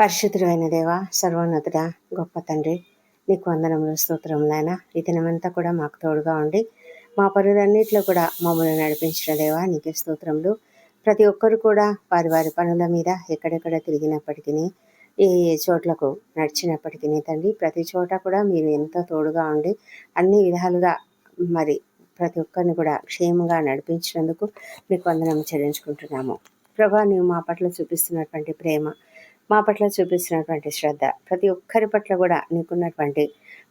పరిశుద్ధుడైన దేవ సర్వోన్నతుడ గొప్ప తండ్రి నీకు వందనములు స్తోత్రములైన ఈ దినమంతా కూడా మాకు తోడుగా ఉండి మా పనులన్నింటిలో కూడా మమ్మల్ని నడిపించిన దేవ నీకే స్తోత్రములు. ప్రతి ఒక్కరు కూడా వారి వారి పనుల మీద ఎక్కడెక్కడ తిరిగినప్పటికీ ఏ ఏ చోట్లకు నడిచినప్పటికీ తండ్రి ప్రతి చోట కూడా మీరు ఎంతో తోడుగా ఉండి అన్ని విధాలుగా మరి ప్రతి ఒక్కరిని కూడా క్షేమంగా నడిపించినందుకు మీకు వందనం చెల్లించుకుంటున్నాము. ప్రభా నీవు మా పట్ల చూపిస్తున్నటువంటి ప్రేమ మా పట్ల చూపిస్తున్నటువంటి శ్రద్ధ ప్రతి ఒక్కరి పట్ల కూడా నీకున్నటువంటి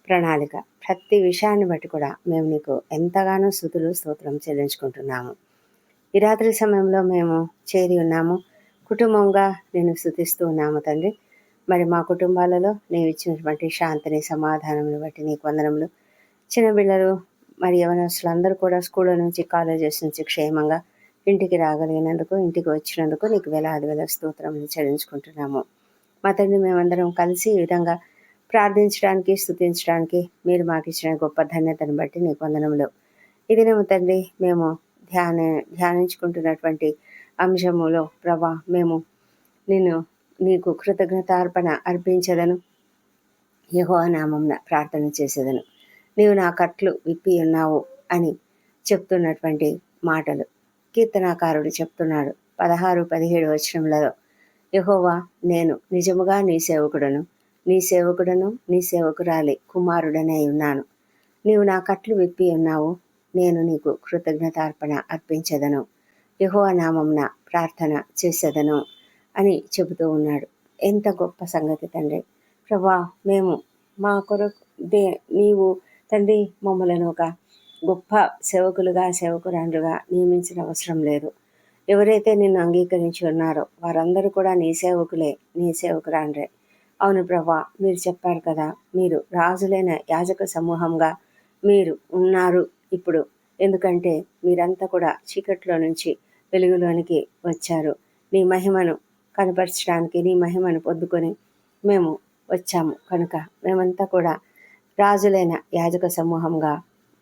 ప్రణాళిక ప్రతి విషయాన్ని బట్టి కూడా మేము నీకు ఎంతగానో స్థుతులు స్తోత్రం చెల్లించుకుంటున్నాము. ఈ రాత్రి సమయంలో మేము చేరి ఉన్నాము. కుటుంబంగా నేను స్థుతిస్తూ ఉన్నాము తండ్రి. మరి మా కుటుంబాలలో నీవు ఇచ్చినటువంటి శాంతిని సమాధానం బట్టి నీకు వందనములు. చిన్నపిల్లలు మరి యవనస్తులు అందరూ కూడా స్కూళ్ళ నుంచి కాలేజెస్ నుంచి క్షేమంగా ఇంటికి రాగలిగినందుకు ఇంటికి వచ్చినందుకు నీకు వేలాది వేల స్తోత్రం చెల్లించుకుంటున్నాము. మా తండ్రి మేమందరం కలిసి ఈ విధంగా ప్రార్థించడానికి స్థుతించడానికి మీరు మాకు ఇచ్చిన గొప్ప ధన్యతను బట్టి నీకు వందనములు. ఇదినేమో తండ్రి మేము ధ్యాన ధ్యానించుకుంటున్నటువంటి అంశములో ప్రభా మేము నేను నీకు కృతజ్ఞతార్పణ అర్పించదను. యహోనామంన ప్రార్థన చేసేదను. నీవు నా కట్లు విప్పి ఉన్నావు అని చెప్తున్నటువంటి మాటలు. కీర్తనాకారుడు చెప్తున్నాడు పదహారు పదిహేడు వచనములలో. యహోవా నేను నిజముగా నీ సేవకుడను. నీ సేవకుడను నీ సేవకురాలి కుమారుడనే ఉన్నాను. నీవు నా కట్లు విప్పి ఉన్నావు. నేను నీకు కృతజ్ఞతార్పణ అర్పించదను. యహోవా నామంన ప్రార్థన చేసేదను అని చెబుతూ ఉన్నాడు. ఎంత గొప్ప సంగతి తండ్రి. ప్రభా మేము మా కొరకు దే నీవు తండ్రి మమ్మలను ఒక గొప్ప సేవకులుగా సేవకురాండ్రుగా నియమించిన అవసరం లేదు. ఎవరైతే నిన్ను అంగీకరించి ఉన్నారో వారందరూ కూడా నీ సేవకులే నీ సేవకురాండ్రే. అవును ప్రభా మీరు చెప్పారు కదా మీరు రాజులైన యాజక సమూహంగా మీరు ఉన్నారు ఇప్పుడు. ఎందుకంటే మీరంతా కూడా చీకట్లో నుంచి వెలుగులోనికి వచ్చారు. నీ మహిమను కనపరచడానికి నీ మహిమను పొద్దుకొని మేము వచ్చాము కనుక మేమంతా కూడా రాజులైన యాజక సమూహంగా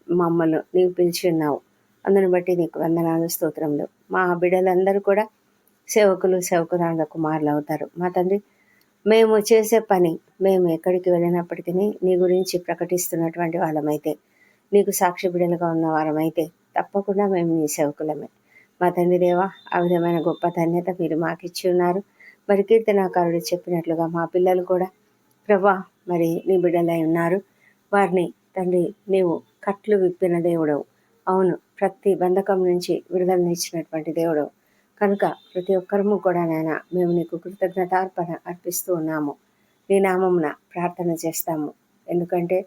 మమ్మల్ని నీవు పిలిచి ఉన్నావు. అందుని బట్టి నీకు వందనాలు స్తోత్రములు. మా బిడ్డలందరూ కూడా సేవకులు సేవకురాళ్ళ కుమారులు అవుతారు. మా తండ్రి మేము చేసే పని మేము ఎక్కడికి వెళ్ళినప్పటికీ నీ గురించి ప్రకటిస్తున్నటువంటి వాళ్ళమైతే నీకు సాక్షి బిడ్డలుగా ఉన్న వారమైతే తప్పకుండా మేము నీ సేవకులమే. మా తండ్రి దేవ ఆ విధమైన గొప్ప ధన్యత మీరు మాకు ఇచ్చి ఉన్నారు. మరి కీర్తనాకారుడు చెప్పినట్లుగా మా పిల్లలు కూడా ప్రభా మరి నీ బిడ్డలై ఉన్నారు. వారిని తండ్రి నీవు కట్లు విప్పిన దేవుడవు. అవును ప్రతి బంధకం నుంచి విడుదలనిచ్చినటువంటి దేవుడు. కనుక ప్రతి ఒక్కరము కూడా నాయన మేము నీకు కృతజ్ఞతార్పణ అర్పిస్తూ ఉన్నాము. నీ నామమున ప్రార్థన చేస్తాము. ఎందుకంటే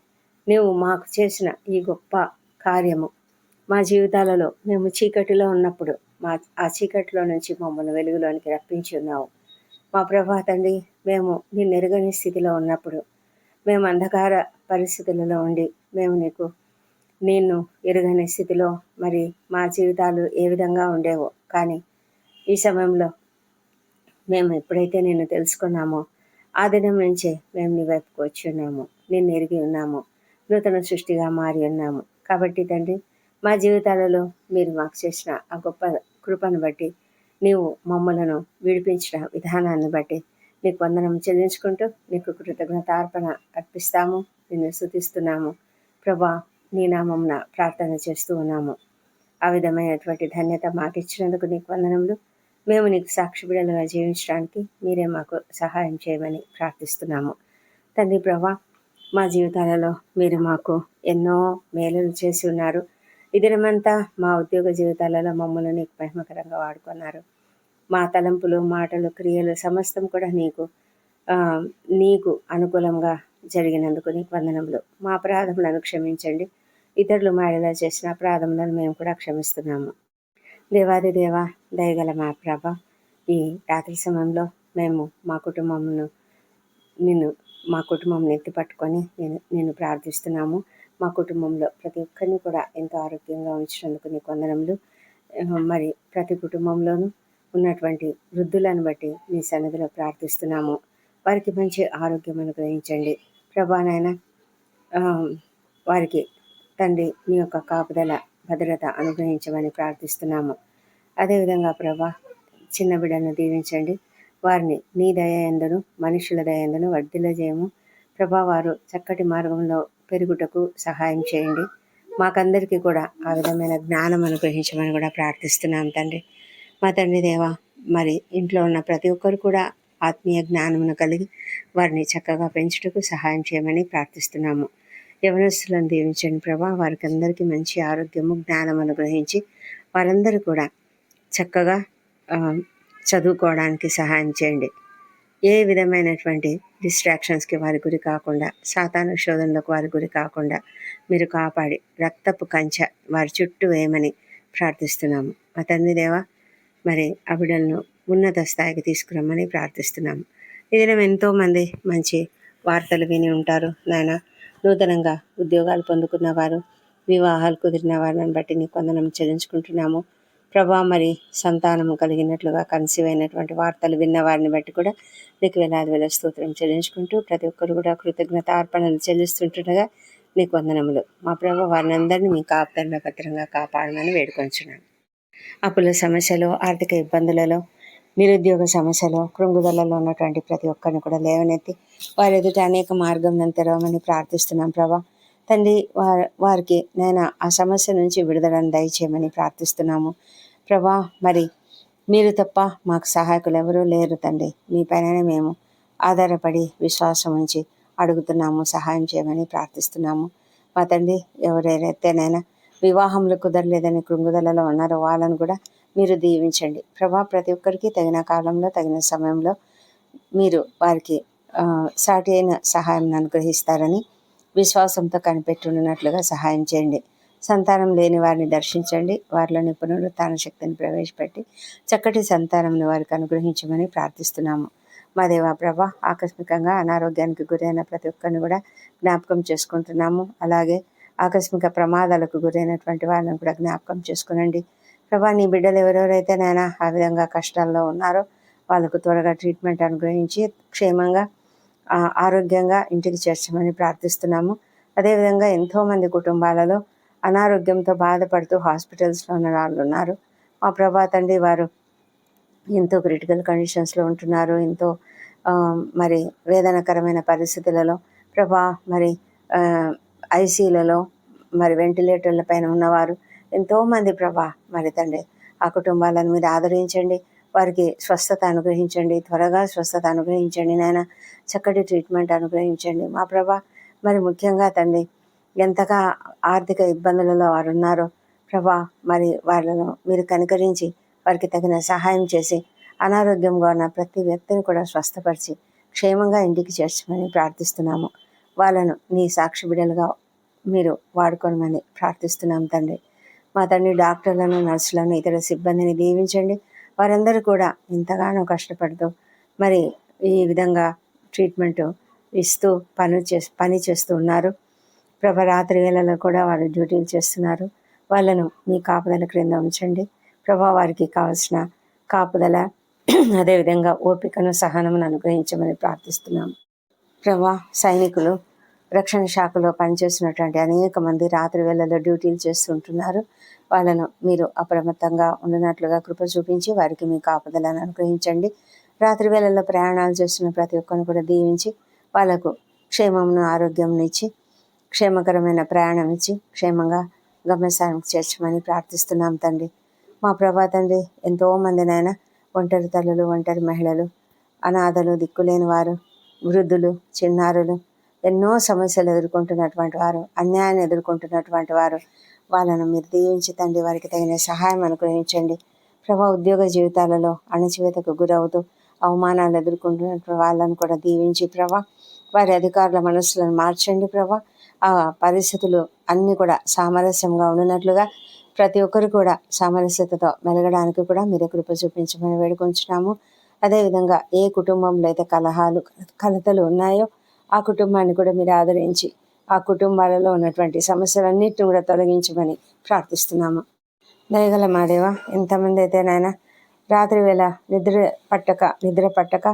నీవు మాకు చేసిన ఈ గొప్ప కార్యము మా జీవితాలలో మేము చీకటిలో ఉన్నప్పుడు మా ఆ చీకటిలో నుంచి మమ్మల్ని వెలుగులోనికి రప్పించి ఉన్నావు. మా ప్రభా తండ్రి మేము నీ ఎరగని స్థితిలో ఉన్నప్పుడు మేము అంధకార పరిస్థితులలో ఉండి మేము నీకు నేను ఎరుగని స్థితిలో మరి మా జీవితాలు ఏ విధంగా ఉండేవో. కానీ ఈ సమయంలో మేము ఎప్పుడైతే నిన్ను తెలుసుకున్నామో ఆ దినం నుంచే మేము నీ వైపుకు వచ్చి ఉన్నాము. నిన్ను ఎరిగి ఉన్నాము. నూతన సృష్టిగా మారి ఉన్నాము. కాబట్టి తండ్రి మా జీవితాలలో మీరు మాకు చేసిన ఆ గొప్ప కృపను బట్టి నీవు మమ్మలను విడిపించిన విధానాన్ని బట్టి నీకు వందనం చెల్లించుకుంటూ నీకు కృతజ్ఞతార్పణ అర్పిస్తాము. నిన్ను శుతిస్తున్నాము ప్రభా నీ నామంన ప్రార్థన చేస్తూ ఉన్నాము. ఆ విధమైనటువంటి ధన్యత మాకు ఇచ్చినందుకు నీకు వందనములు. మేము నీకు సాక్షి బిడలుగా జీవించడానికి మీరే మాకు సహాయం చేయమని ప్రార్థిస్తున్నాము. తండ్రి ప్రభా మా జీవితాలలో మీరు మాకు ఎన్నో మేలులు చేసి ఉన్నారు. ఇదినమంతా మా ఉద్యోగ జీవితాలలో మమ్మల్ని నీకు మహిమకరంగా వాడుకున్నారు. మా తలంపులు మాటలు క్రియలు సమస్తం కూడా నీకు నీకు అనుకూలంగా జరిగినందుకు నీకు వందనములు. మా అపరాధములను క్షమించండి. ఇతరులు మాడలా చేసిన అపరాధములను మేము కూడా క్షమిస్తున్నాము. దేవాది దేవ దయగల మా ప్రభ ఈ రాత్రి సమయంలో మేము మా కుటుంబమును నిన్ను మా కుటుంబం ఎత్తి పట్టుకొని నేను నేను ప్రార్థిస్తున్నాము. మా కుటుంబంలో ప్రతి ఒక్కరిని కూడా ఎంతో ఆరోగ్యంగా ఉంచినందుకు నీ కొందరములు మరి ప్రతి కుటుంబంలోనూ ఉన్నటువంటి వృద్ధులను బట్టి నీ సన్నిధిలో ప్రార్థిస్తున్నాము. వారికి మంచి ఆరోగ్యం అనుగ్రహించండి ప్రభానైన వారికి తండ్రి మీ యొక్క కాపుదల భద్రత అనుగ్రహించమని ప్రార్థిస్తున్నాము. అదేవిధంగా ప్రభా చిన్న బిడ్డను దీవించండి. వారిని నీ దయ ఎందును మనుషుల దయ ఎందును వర్ధిల్లజేయము. ప్రభా వారు చక్కటి మార్గంలో పెరుగుటకు సహాయం చేయండి. మాకందరికీ కూడా ఆ విధమైన జ్ఞానం అనుగ్రహించమని కూడా ప్రార్థిస్తున్నాం తండ్రి. మా తండ్రి దేవా మరి ఇంట్లో ఉన్న ప్రతి ఒక్కరు కూడా ఆత్మీయ జ్ఞానమును కలిగి వారిని చక్కగా పెంచుటకు సహాయం చేయమని ప్రార్థిస్తున్నాము. యవనస్తులను దీవించండి ప్రభా. వారికి అందరికీ మంచి ఆరోగ్యము జ్ఞానం అనుగ్రహించి వారందరూ కూడా చక్కగా చదువుకోవడానికి సహాయం చేయండి. ఏ విధమైనటువంటి డిస్ట్రాక్షన్స్కి వారి గురి కాకుండా సాతాను శోధనలకు వారి గురి కాకుండా మీరు కాపాడి రక్తపు కంచె వారి చుట్టూ వేయమని ప్రార్థిస్తున్నాము. మా తండ్రి దేవా మరి అవిడలను ఉన్నత స్థాయికి తీసుకురమ్మని ప్రార్థిస్తున్నాము. ఈ ఎంతోమంది మంచి వార్తలు విని ఉంటారు నాయన. నూతనంగా ఉద్యోగాలు పొందుకున్న వారు వివాహాలు కుదిరిన వారిని బట్టి నీ కొందనం చెల్లించుకుంటున్నాము. ప్రభా మరి సంతానము కలిగినట్లుగా కన్సీవ్ అయినటువంటి వార్తలు విన్న వారిని బట్టి కూడా నీకు వేలాది వేల స్తోత్రం చెల్లించుకుంటూ ప్రతి ఒక్కరు కూడా కృతజ్ఞత అర్పణలు చెల్లిస్తుంటుండగా నీకు వందనములు. మా ప్రభా వారిని అందరినీ మీ కాపుదరణ భద్రంగా కాపాడమని వేడుకొంచున్నాను. అప్పుల సమస్యలు ఆర్థిక ఇబ్బందులలో నిరుద్యోగ సమస్యలు కృంగుదలలో ఉన్నటువంటి ప్రతి ఒక్కరిని కూడా లేవనెత్తి వారి ఎదుట అనేక మార్గం తెరవమని ప్రార్థిస్తున్నాం ప్రభా. తండ్రి వారి వారికి నేను ఆ సమస్య నుంచి విడుదలను దయచేయమని ప్రార్థిస్తున్నాము. ప్రభా మరి మీరు తప్ప మాకు సహాయకులు ఎవరూ లేరు తండ్రి. మీ పైననే మేము ఆధారపడి విశ్వాసం ఉంచి అడుగుతున్నాము సహాయం చేయమని ప్రార్థిస్తున్నాము. మా తండ్రి ఎవరైతేనైనా వివాహంలో కుదరలేదని కృంగుదలలో ఉన్నారో వాళ్ళను కూడా మీరు దీవించండి. ప్రభా ప్రతి ఒక్కరికి తగిన కాలంలో తగిన సమయంలో మీరు వారికి సాటి అయిన సహాయం అనుగ్రహిస్తారని విశ్వాసంతో కనిపెట్టున్నట్లుగా సహాయం చేయండి. సంతానం లేని వారిని దర్శించండి. వారిలో పునరుత్థాన శక్తిని ప్రవేశపెట్టి చక్కటి సంతానంను వారికి అనుగ్రహించమని ప్రార్థిస్తున్నాము. మా దేవా ప్రభ ఆకస్మికంగా అనారోగ్యానికి గురైన ప్రతి ఒక్కరిని కూడా జ్ఞాపకం చేసుకుంటున్నాము. అలాగే ఆకస్మిక ప్రమాదాలకు గురైనటువంటి వాళ్ళని కూడా జ్ఞాపకం చేసుకునండి. ప్రభా నీ బిడ్డలు ఎవరెవరైతే నాయన ఆ విధంగా కష్టాల్లో ఉన్నారో వాళ్ళకు త్వరగా ట్రీట్మెంట్ అనుగ్రహించి క్షేమంగా ఆరోగ్యంగా ఇంటికి చేర్చమని ప్రార్థిస్తున్నాము. అదేవిధంగా ఎంతోమంది కుటుంబాలలో అనారోగ్యంతో బాధపడుతూ హాస్పిటల్స్లో ఉన్న వాళ్ళు ఉన్నారు. మా ప్రభా తండ్రి వారు ఎంతో క్రిటికల్ కండిషన్స్లో ఉంటున్నారు. ఎంతో మరి వేదనకరమైన పరిస్థితులలో ప్రభా మరి ఐసీలలో మరి వెంటిలేటర్ల పైన ఉన్నవారు ఎంతోమంది ప్రభా మరి తండ్రి ఆ కుటుంబాలను మీరు ఆదరించండి. వారికి స్వస్థత అనుగ్రహించండి. త్వరగా స్వస్థత అనుగ్రహించండి నాయన. చక్కటి ట్రీట్మెంట్ అనుగ్రహించండి. మా ప్రభా మరి ముఖ్యంగా తండ్రి ఎంతగా ఆర్థిక ఇబ్బందులలో వారు ఉన్నారో ప్రభా మరి వాళ్ళను మీరు కనికరించి వారికి తగిన సహాయం చేసి అనారోగ్యంగా ఉన్న ప్రతి వ్యక్తిని కూడా స్వస్థపరిచి క్షేమంగా ఇంటికి చేర్చమని ప్రార్థిస్తున్నాము. వాళ్ళను నీ సాక్షి బిడ్డలుగా మీరు వాడుకోనమని ప్రార్థిస్తున్నాం తండ్రి. మా తండ్రి డాక్టర్లను నర్సులను ఇతర సిబ్బందిని దీవించండి. వారందరూ కూడా ఎంతగానో కష్టపడుతూ మరి ఈ విధంగా ట్రీట్మెంట్ ఇస్తూ పని చే పని చేస్తూ ఉన్నారు. ప్రభ రాత్రి వేళలో కూడా వారు డ్యూటీలు చేస్తున్నారు. వాళ్ళను మీ కాపుదల క్రింద ఉంచండి. ప్రభా వారికి కావాల్సిన కాపుదల అదేవిధంగా ఓపికను సహనమును అనుగ్రహించమని ప్రార్థిస్తున్నాం. ప్రభా సైనికులు రక్షణ శాఖలో పనిచేస్తున్నటువంటి అనేక మంది రాత్రి వేళల్లో డ్యూటీలు చేస్తుంటున్నారు. వాళ్ళను మీరు అప్రమత్తంగా ఉన్నట్లుగా కృప చూపించి వారికి మీ కాపుదలను అనుగ్రహించండి. రాత్రి వేళల్లో ప్రయాణాలు చేస్తున్న ప్రతి ఒక్కరిని కూడా దీవించి వాళ్ళకు క్షేమమును ఆరోగ్యంను ఇచ్చి క్షేమకరమైన ప్రయాణం ఇచ్చి క్షేమంగా గమ్యస్థానికి చేర్చమని ప్రార్థిస్తున్నాం తండ్రి. మా ప్రభా తండ్రి ఎంతో మందినైనా ఒంటరి తల్లులు ఒంటరి మహిళలు అనాథలు దిక్కులేని వారు వృద్ధులు చిన్నారులు ఎన్నో సమస్యలు ఎదుర్కొంటున్నటువంటి వారు అన్యాయాన్ని ఎదుర్కొంటున్నటువంటి వారు వాళ్ళను మీరు దీవించి తండ్రి వారికి తగిన సహాయం అనుగ్రహించండి. ప్రభా ఉద్యోగ జీవితాలలో అణచివేతకు గురవుతూ అవమానాలు ఎదుర్కొంటున్న వాళ్ళను కూడా దీవించి ప్రభా వారి అధికారుల మనసులను మార్చండి ప్రభా. ఆ పరిస్థితులు అన్నీ కూడా సామరస్యంగా ఉన్నట్లుగా ప్రతి ఒక్కరు కూడా సామరస్యతతో మెలగడానికి కూడా మీరు కృప చూపించమని వేడుకొంచున్నాము. అదేవిధంగా ఏ కుటుంబంలో అయితే కలహాలు కలతలు ఉన్నాయో ఆ కుటుంబాన్ని కూడా మీరు ఆదరించి ఆ కుటుంబాలలో ఉన్నటువంటి సమస్యలన్నిటిని కూడా తొలగించమని ప్రార్థిస్తున్నాము. దయగల మాదేవ ఎంతమంది అయితే నాయన రాత్రి వేళ నిద్ర పట్టక నిద్ర పట్టక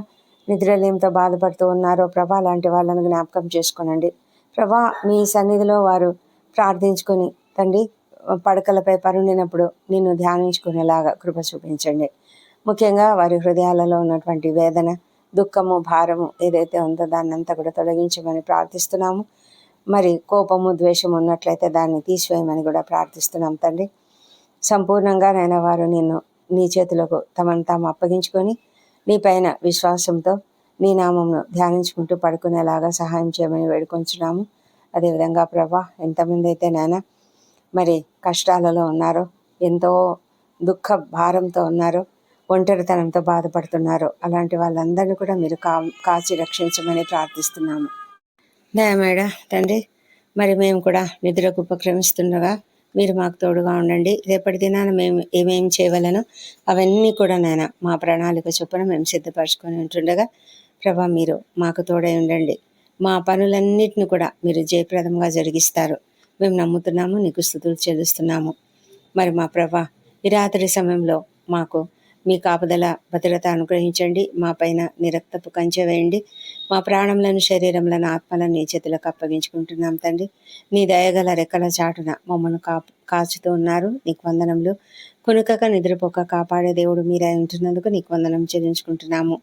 నిద్రలేమితో బాధపడుతూ ఉన్నారో ప్రభా లాంటి వాళ్ళను జ్ఞాపకం చేసుకోనండి. ప్రభా మీ సన్నిధిలో వారు ప్రార్థించుకొని తండ్రి పడకలపై పరుండినప్పుడు నిన్ను ధ్యానించుకునేలాగా కృప చూపించండి. ముఖ్యంగా వారి హృదయాలలో ఉన్నటువంటి వేదన దుఃఖము భారము ఏదైతే ఉందో దాన్ని అంతా కూడా తొలగించమని ప్రార్థిస్తున్నాము. మరి కోపము ద్వేషం ఉన్నట్లయితే దాన్ని తీసివేయమని కూడా ప్రార్థిస్తున్నాం తండ్రి. సంపూర్ణంగా నైనా వారు నిన్ను నీ చేతులకు తమను తాము అప్పగించుకొని నీ పైన విశ్వాసంతో నీ నామంను ధ్యానించుకుంటూ పడుకునేలాగా సహాయం చేయమని వేడుకొంచున్నాము. అదేవిధంగా ప్రభా ఎంతమంది అయితే నాయన మరి కష్టాలలో ఉన్నారో ఎంతో దుఃఖ భారంతో ఉన్నారో ఒంటరితనంతో బాధపడుతున్నారో. అలాంటి వాళ్ళందరినీ కూడా మీరు కా కాచి రక్షించమని ప్రార్థిస్తున్నాము. దయమేడ తండ్రి మరి మేము కూడా నిద్రకు ఉపక్రమిస్తుండగా మీరు మాకు తోడుగా ఉండండి. రేపటి దినాన మేము ఏమేమి చేయవలనో అవన్నీ కూడా నేను మా ప్రణాళిక చొప్పున మేము సిద్ధపరచుకొని ఉంటుండగా ప్రభా మీరు మాకు తోడై ఉండండి. మా పనులన్నిటిని కూడా మీరు జయప్రదంగా జరిగిస్తారు. మేము నమ్ముతున్నాము నీకు స్థుతులు చెల్లిస్తున్నాము. మరి మా ప్రభా ఈ రాత్రి సమయంలో మాకు మీ కాపుదల భద్రత అనుగ్రహించండి. మా పైన నిరక్తపు కంచె వేయండి. మా ప్రాణములను శరీరములను ఆత్మలను నీ చేతులకు అప్పగించుకుంటున్నాం తండ్రి. నీ దయగల రెక్కల చాటున మమ్మల్ని కాపు కాచుతూ ఉన్నారు. నీకు వందనములు. కునుకక నిద్రపోక కాపాడే దేవుడు మీరై ఉంటున్నందుకు నీకు వందనం చెల్లించుకుంటున్నాము.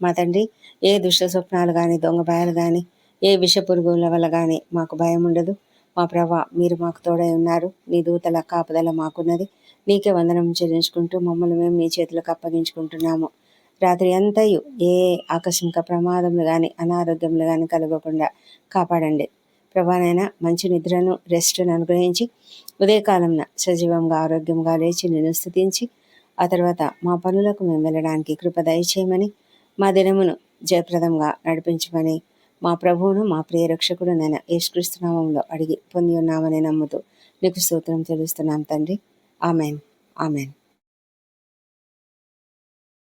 మా తండ్రి ఏ దుష్ట స్వప్నాలు కానీ దొంగ భయాలు కానీ ఏ విష పురుగుల వల్ల కానీ మాకు భయం ఉండదు. మా ప్రభా మీరు మాకు తోడై ఉన్నారు. నీ దూతల కాపుదల మాకున్నది. నీకే వందనం చెల్లించుకుంటూ మమ్మల్ని మేము మీ చేతులకు అప్పగించుకుంటున్నాము. రాత్రి అంతయు ఏ ఆకస్మిక ప్రమాదములు కానీ అనారోగ్యములు కానీ కలగకుండా కాపాడండి. ప్రభానైనా మంచి నిద్రను రెస్ట్ను అనుగ్రహించి ఉదయకాలంన సజీవంగా ఆరోగ్యంగా లేచి నిన్ను స్థుతించి ఆ తర్వాత మా పనులకు మేము వెళ్ళడానికి కృప దయచేయమని మా దినమును జయప్రదంగా నడిపించమని మా ప్రభువును మా ప్రియ రక్షకుడు నేను యేసుక్రీస్తునామంలో అడిగి పొంది ఉన్నామని నమ్ముతూ నీకు స్తోత్రం తెలుస్తున్నాను తండ్రి. ఆమెన్. ఆమెన్.